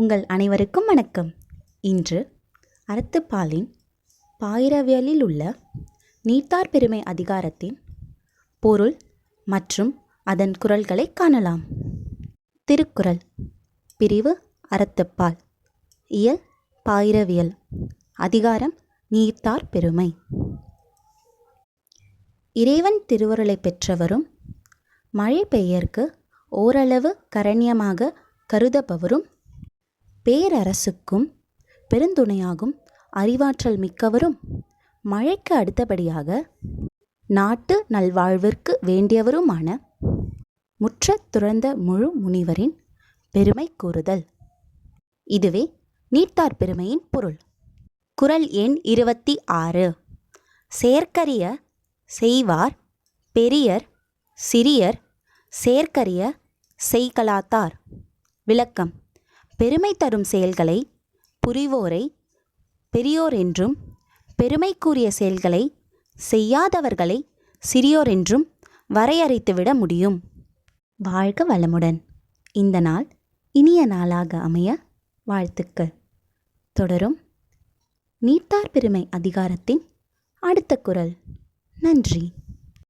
உங்கள் அனைவருக்கும் வணக்கம். இன்று அறத்துப்பாலின் பாயிரவியலில் உள்ள நீத்தார் பெருமை அதிகாரத்தின் பொருள் மற்றும் அதன் குரல்களை காணலாம். திருக்குறள் பிரிவு அறத்துப்பால் இயல் பாயிரவியல் அதிகாரம் நீத்தார் பெருமை. இறைவன் திருவருளை பெற்றவரும் மழை பெய்யற்கு ஓரளவு கரண்யமாக கருதப்பவரும் பேரரசுக்கும் பெருந்துணையாகும் அறிவாற்றல் மிக்கவரும் மழைக்கு அடுத்தபடியாக நாட்டு நல்வாழ்விற்கு வேண்டியவருமான முற்ற துறந்த முழு முனிவரின் பெருமை கூறுதல். இதுவே நீட்டார் பெருமையின் பொருள். குறள் எண் இருபத்தி ஆறு. செயற்கரிய செய்வார் பெரியர் சிறியர் செயற்கரிய செய்கலாத்தார் விளக்கம். பெருமை தரும் செயல்களை புரிவோரை பெரியோர் என்றும் பெருமைக்குரிய செயல்களை செய்யாதவர்களை சிறியோர் என்றும் வரையறைத்துவிட முடியும். வாழ்க வளமுடன். இந்த நாள் இனிய நாளாக அமைய வாழ்த்துக்கள். தொடரும் நீட்டார் பெருமை அதிகாரத்தின் அடுத்த குரல். நன்றி.